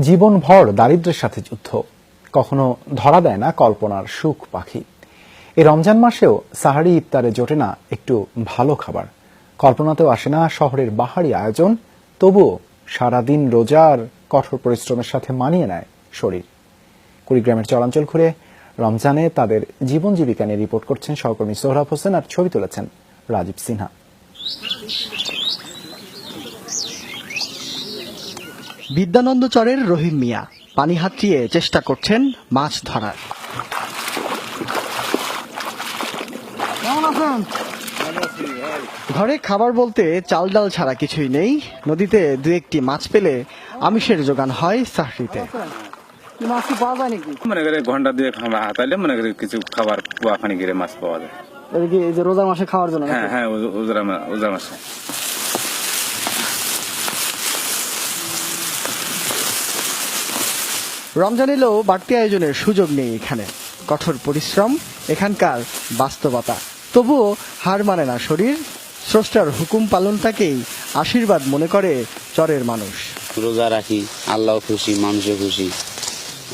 জীবনভর দারিদ্র্যের সাথে যুদ্ধ। কখনো ধরা দেয় না কল্পনার সুখ পাখি। এই রমজান মাসেও সাহারি ইফতারে জোটে না একটু ভালো খাবার। কল্পনাতেও আসে না শহরের বাহারি আয়োজন, তবুও সারাদিন রোজার কঠোর পরিশ্রমের সাথে মানিয়ে নেয় শরীর। কুড়িগ্রামের চলাঞ্চল ঘুরে রমজানে তাদের জীবন জীবিকা নিয়ে রিপোর্ট করছেন সহকর্মী সোহরাব হোসেন আর ছবি তুলেছেন রাজীব সিনহা। বিদ্যানন্দ চরের রহিম মিয়া। পানি হাতড়িয়ে চেষ্টা করছেন মাছ ধরার। ঘরে খাবার বলতে চাল ডাল ছাড়া কিছুই নেই। নদীতে দু একটি মাছ পেলে আমিষের যোগান হয় সাহরিতে। মাছ কি পাওয়া যায় মনে করে ঘণ্টা দিয়ে আমরা হাতাইলে মনে করে কিছু খাবার কুয়া পানি করে মাছ পাওয়া যায়। এই যে রোজার মাসে খাওয়ার জন্য হ্যাঁ হ্যাঁ মা- মাসে। রমজান এলেও বাড়তি আয়োজনের সুযোগ নেই এখানে। কঠোর পরিশ্রম এখানকার বাস্তবতা। তবুও হার মানে না শরীর স্রষ্টার হুকুম পালনটাকেই আশীর্বাদ মনে করে চরের মানুষ। রোজা রাখি আল্লাহ খুশি মানুষও খুশি।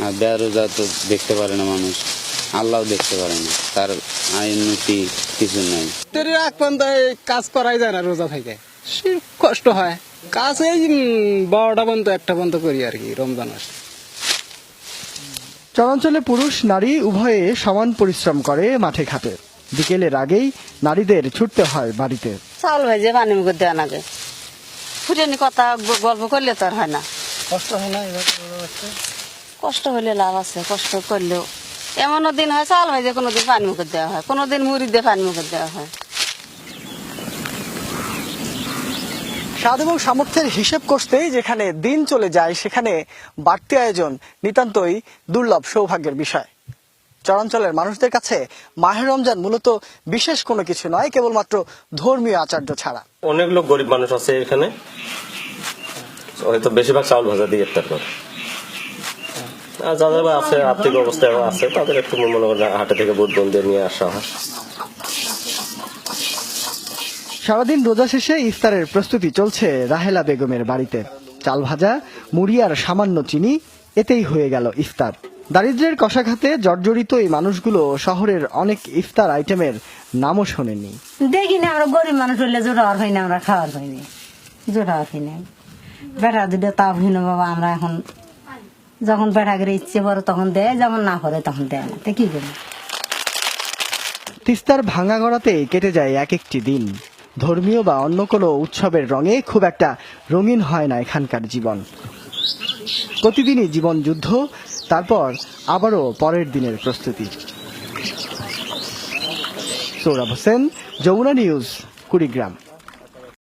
আর বেরোজা তো দেখতে পারে না মানুষ আল্লাহ দেখতে পারে না তার আইন নীতি কিছু নাই। তোর এক পর্যন্ত কাজ করাই যায় না রোজা থেকে। সে কষ্ট হয় কাজ এই বারোটা পর্যন্ত একটা পর্যন্ত করি আর কি রমজান আসে। চরাঞ্চলে পুরুষ নারী উভয়ে সমান পরিশ্রম করে মাঠে ঘাটে। বিকেলের আগেই নারীদের ছুটতে হয় বাড়িতে। চাউল ভেজে পানি মুখে দেওয়া লাগে। ফুটেনি কথা গল্প করলে তো আর হয় না। কষ্ট হয় না? কষ্ট হলে লাভ আছে কষ্ট করলেও। এমনও দিন হয় চাউল ভেজে কোনো দিন পানি মুখে দেওয়া হয় কোনো দিন মুড়ি দিয়ে পানি মুখে দেওয়া হয়। স্বাদ এবং সামর্থ্যের হিসেব করতেই যেখানে দিন চলে যায়, সেখানে বাড়তি আয়োজন নিতান্তই দুর্লভ সৌভাগ্যের বিষয়। চরাঞ্চলের মানুষদের কাছে মাহের রমজান মূলত বিশেষ কোনো কিছু নয়, কেবলমাত্র ধর্মীয় আচার্য ছাড়া। অনেক লোক গরিব মানুষ আছে এখানে। হয়তো বেশিরভাগ চাউল ভাজা দিয়ে ইফতার করে। আর যাদের আছে, আর্থিক অবস্থা আছে, তাদের একটু মনে করেন হাটে থেকে বুট বন্ধে নিয়ে আসা হয়। সারাদিন রোজা শেষে ইফতারের প্রস্তুতি চলছে রাহেলা বেগমের বাড়িতে। চাল ভাজা মুড়ি আর সামান্য চিনি এতেই হয়ে গেল ইফতার। দারিদ্রের কষাঘাতে জর্জরিত এই মানুষগুলো শহরের অনেক ইফতার আইটেমের নামও শোনেনি। দেখি না আমরা গরিব মানুষ হইলে জোটাওয়ার হয় না আমরা খাওয়ার হয়নি জোটাওয়ার হয় না। বেটা দুটো তাও হই না বাবা আমরা এখন যখন বেটা করে ইচ্ছে বড় তখন দেয় যেমন না করে তখন দেয় না। তো কি করি তিস্তার ভাঙা গড়াতেই কেটে যায় এক একটি দিন। ধর্মীয় বা অন্য কোনো উৎসবের রঙে খুব একটা রঙিন হয় না এখানকার জীবন। প্রতিদিনই জীবন যুদ্ধ, তারপর আবারও পরের দিনের প্রস্তুতি। সৌরভ হোসেন, যমুনা নিউজ, কুড়িগ্রাম।